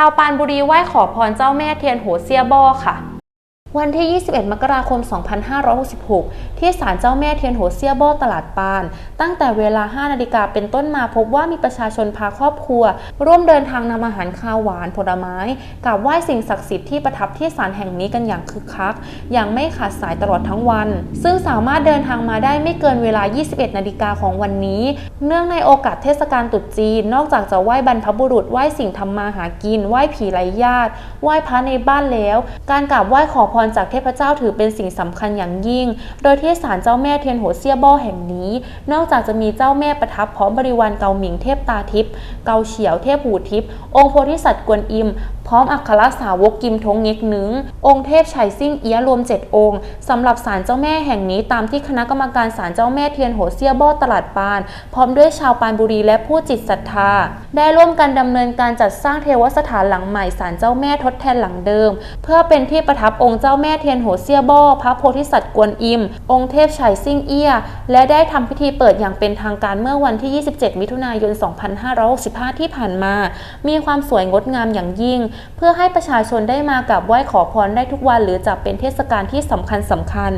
าวปานบุรีไหว้ขอพรเจ้าแม่เทียนโหเซียบ้อค่ะ วันที่ 21 มกราคม 2566 ที่ศาลเจ้าแม่เทียนโหเซียโบตลาดปาน ตั้งแต่เวลา 5 นาฬิกาเป็นต้นมาพบว่ามีประชาชนพาครอบครัว ร่วมเดินทางนำอาหารคาวหวานผลไม้กราบไหว้สิ่งศักดิ์สิทธิ์ที่ประทับที่ศาลแห่งนี้กันอย่างคึกคัก อย่างไม่ขาดสายตลอดทั้งวัน ซึ่งสามารถเดินทางมาได้ไม่เกินเวลา 21 นาฬิกาของวันนี้ เนื่องในโอกาสเทศกาลตรุษจีน นอกจากจะไหว้บรรพบุรุษไหว้สิ่งทำมาหากินไหว้ผีไร้ญาติไหว้พระในบ้านแล้ว การกราบไหว้ขอพรจากเทพเจ้าถือเป็นสิ่งสำคัญอย่างยิ่ง โดยที่ศาลเจ้าแม่เทียนโหเซียบ้อแห่งนี้ นอกจากจะมีเจ้าแม่ประทับพร้อมบริวารเกาหมิงเทพตาทิพย์ เกาเฉียวเทพหูทิพย์ องค์โพธิสัตว์กวนอิม พร้อมอัครสาวกกิมทงเง็กหนึง องค์เทพไฉซิ่งเอียรวม 7 องค์สำหรับศาลเจ้าแม่แห่งนี้ตามที่คณะกรรมการศาลเจ้าแม่เทียนโหเซียบ้อตลาดปาน พร้อมด้วยชาวปานบุรีและผู้จิตศรัทธา ได้ร่วมกันดำเนินการจัดสร้างเทวสถานหลังใหม่ศาลเจ้าแม่ทดแทนหลังเดิม เพื่อเป็นที่ประทับองค์เจ้าแม่เทียนโหเซียบ่อพระโพธิสัตว์กวนอิม องค์เทพไฉซิ่งเอียและได้ทำพิธีเปิดอย่างเป็นทางการเมื่อวันที่ 27 มิถุนายน 2565 ที่ผ่านมา มีความสวยงดงามอย่างยิ่ง เพื่อให้ประชาชนได้มากราบไหว้ขอพรได้ทุกวันหรือจะเป็นเทศกาลที่สำคัญสำคัญ